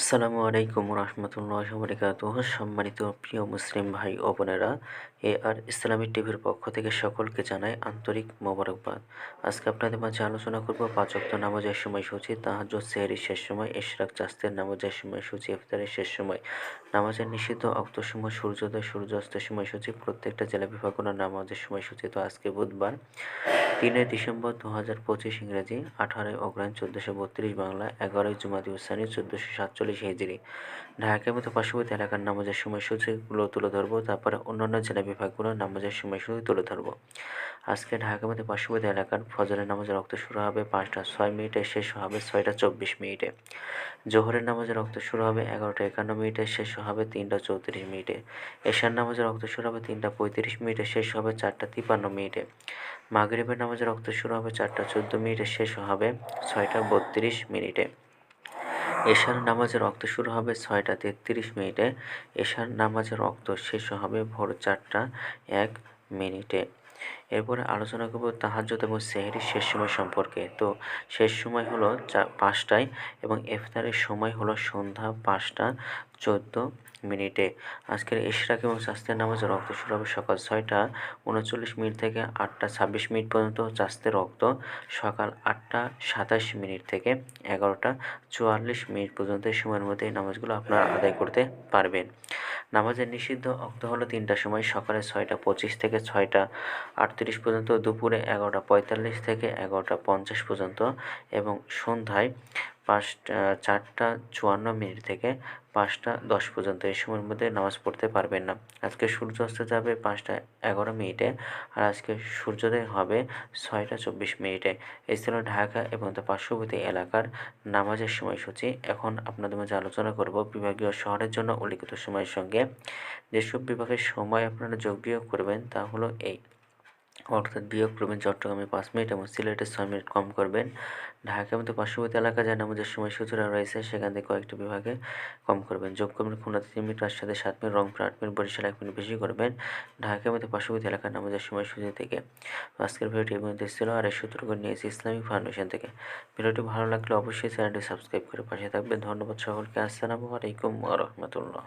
আসসালামু আলাইকুম রহমতুল্লাহ বরকাত সম্মানিত প্রিয় মুসলিম ভাই ও বোনেরা এ আর ইসলামী টিভির পক্ষ থেকে সকলকে জানাই আন্তরিক মোবারকবাদ। আজকে আপনাদের মাঝে আলোচনা করব পাঁচক্ত নামাজের সময়সূচি তাহাজ সেহরির শেষ সময় ইশরাক চাস্তের নামাজের সময়সূচি, ইফতারের শেষ সময়। নামাজের নিষিদ্ধ অক্তসময় সূর্যোদয়, সূর্যাস্তের সময়সূচি, প্রত্যেকটা জেলা বিভাগগুলো নামাজের সময়সূচি তো আজকে বুধবার, তিনে ডিসেম্বর দু হাজার পঁচিশ ইংরেজি, আঠারোই অগ্রায়ণ চোদ্দোশো বত্রিশ বাংলা, এগারোই জুমাদি উসানি চোদ্দোশো সাতচল্লিশ হিজড়ি ঢাকার মতো পার্শ্ববর্তী এলাকার নামাজের সময়সূচিগুলো তুলে ধরবো, তারপরে অন্যান্য জেলা বিভাগগুলো নামাজের সময়সূচি তুলে ধরবো। আজকে ঢাকার মধ্যে পার্শ্ববর্তী এলাকার ফজরের নামাজের রক্ত শুরু হবে পাঁচটা, ছয় মিনিটে শেষ হবে ছয়টা চব্বিশ মিনিটে। জোহরের নামাজের রক্ত শুরু হবে এগারোটা একান্ন মিনিটে, শেষ হবে তিনটা চৌত্রিশ মিনিটে। এশার নামাজের রক্ত শুরু হবে তিনটা পঁয়ত্রিশ মিনিটে, শেষ হবে চারটা তিপ্পান্ন মিনিটে। মাগরিবের নামাজের রক্ত শুরু হবে চারটা চোদ্দ মিনিটে, শেষ হবে ছয়টা বত্রিশ মিনিটে। এশার নামাজের রক্ত শুরু হবে ছয়টা তেত্রিশ মিনিটে। এশার নামাজের রক্ত শেষ হবে ভোর চারটা এক মিনিটে। এরপরে আলোচনা করব তাহাজ্জুদ এবং সেহরির শেষ সময় সম্পর্কে। তো শেষ সময় হলো চা, পাঁচটায় এবং ইফতারের সময় হলো সন্ধ্যা পাঁচটা চোদ্দ মিনিটে। আজকের ইশরাক এবং স্বাস্থ্যের নামাজ রক্ত শুরু হবে সকাল ছয়টা, উনচল্লিশ মিনিট থেকে আটটা, ছাব্বিশ মিনিট পর্যন্ত চাস্তের রক্ত, সকাল আটটা, সাতাশ মিনিট থেকে এগারোটা, চুয়াল্লিশ মিনিট পর্যন্ত সময়ের মধ্যে এই নামাজগুলো আপনারা আদায় করতে পারবেন। নামাজের নিষিদ্ধ অক্ত হলো তিনটার সময় সকালে ছয়টা, পঁচিশ থেকে ছয়টা আটত্রিশ পর্যন্ত, দুপুরে এগারোটা পঁয়তাল্লিশ থেকে এগারোটা পঞ্চাশ পর্যন্ত এবং সন্ধ্যায় পাঁচটা, চারটা চুয়ান্ন মিনিট থেকে পাঁচটা দশ পর্যন্ত। এই সময়ের মধ্যে নামাজ পড়তে পারবেন না। আজকে সূর্য অস্ত যাবে পাঁচটা এগারো মিনিটে আর আজকে সূর্যোদয় হবে ছয়টা চব্বিশ মিনিটে। এই ছিল ঢাকা এবং তার পার্শ্ববর্তী এলাকার নামাজের সময়সূচি। এখন আপনাদের মাঝে আলোচনা করব বিভাগীয় শহরের জন্য উল্লিখিত সময়ের সঙ্গে। যেসব বিভাগের সময় আপনারা যোগ বিয়োগ করবেন তা হলো এই। অর্থাৎ বিয়োগ করবেন চট্টগ্রামে পাঁচ মিনিট এবং সিলেটে ছয় মিনিট কম করবেন। ঢাকার মধ্যে পার্শ্ববর্তী এলাকা যা নামাজের সময়সূচিরা রয়েছে, সেখান থেকে কয়েকটি বিভাগে কম করবেন। যোগ করবেন খুলনাতে তিন মিনিট, রাজশাহীতে সাত মিনিট, রংপুর আট মিনিট, বরিশাল এক মিনিট বেশি করবেন। ঢাকার মধ্যে পার্শ্ববর্তী এলাকার নামাজের সময়সূচি থেকে। আজকের ভিডিওটি এবং ছিল, আর এই সূত্রগুলো নিয়েছি ইসলামিক ফাউন্ডেশন থেকে। ভিডিওটি ভালো লাগলে অবশ্যই চ্যানেলটি সাবস্ক্রাইব করে পাশে থাকবেন। ধন্যবাদ সকলকে। আসসালামু আলাইকুম রহমতুল্লাহ।